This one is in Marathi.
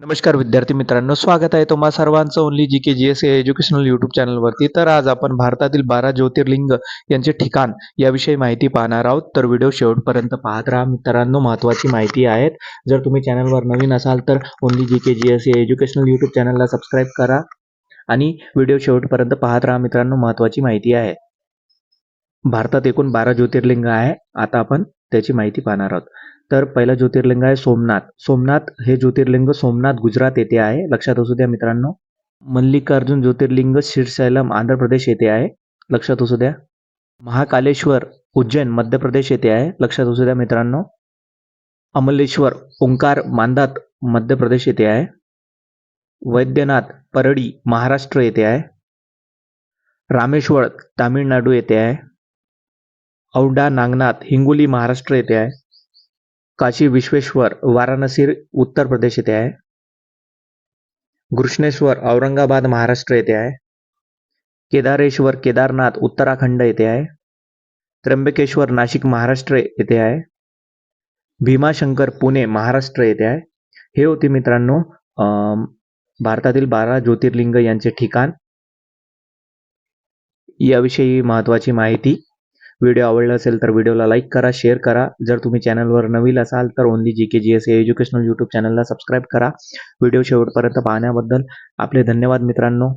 नमस्कार विद्यार्थी मित्रांनो स्वागत आहे तुम्हा सर्वांचं only G K G S educational YouTube चॅनलवरती तर आज आपण भारतातील बारा ज्योतिर्लिंग यांचे ठिकाण याविषयी माहिती पाहणार आहोत. तर व्हिडिओ शेवटपर्यंत पाहत राहा. मित्रांनो महत्त्वाची माहिती आहेत. जर तुम्ही चॅनलवर नवीन असाल तर only G K G S educational YouTube चॅनलला सबस्क्राईब करा आणि व्हिडिओ शेवटपर्यंत पाहत राहा. मित्रांनो महत्त्वाची माहिती आहे. भारतात एकूण बारा ज्योतिर्लिंग आहे. आता आपण त्याची माहिती पाहणार आहोत. तर पहिलं ज्योतिर्लिंग आहे सोमनाथ. सोमनाथ हे ज्योतिर्लिंग सोमनाथ गुजरात येथे आहे. लक्षात असू द्या मित्रांनो. मल्लिकार्जुन ज्योतिर्लिंग श्रीशैलम आंध्र प्रदेश येथे आहे. लक्षात असू द्या. महाकालेश्वर उज्जैन मध्य प्रदेश येथे आहे. लक्षात असू द्या मित्रांनो. अमलेश्वर ओंकार मांदात मध्य प्रदेश येथे आहे. वैद्यनाथ परडी महाराष्ट्र येथे आहे. रामेश्वर तामिळनाडू येथे आहे. औडा नागनाथ हिंगोली महाराष्ट्र येथे आहे. काशी विश्वेश्वर वाराणसी उत्तर प्रदेश येथे आहे. घृष्णेश्वर औरंगाबाद महाराष्ट्र येथे आहे. केदारेश्वर केदारनाथ उत्तराखंड येथे आहे. त्र्यंबकेश्वर नाशिक महाराष्ट्र येथे आहे. भीमाशंकर पुणे महाराष्ट्र येथे आहे. हे होते मित्रांनो भारतातील बारा ज्योतिर्लिंग यांचे ठिकाण. याविषयी महत्त्वाची माहिती व्हिडिओ आवडला असेल तर व्हिडिओला लाईक करा शेअर करा. जर तुम्ही चॅनलवर नवीन असाल तर only G K G S educational YouTube चॅनलला सबस्क्राईब करा. व्हिडिओ शेवटपर्यंत पाहण्याबद्दल आपले धन्यवाद मित्रांनो.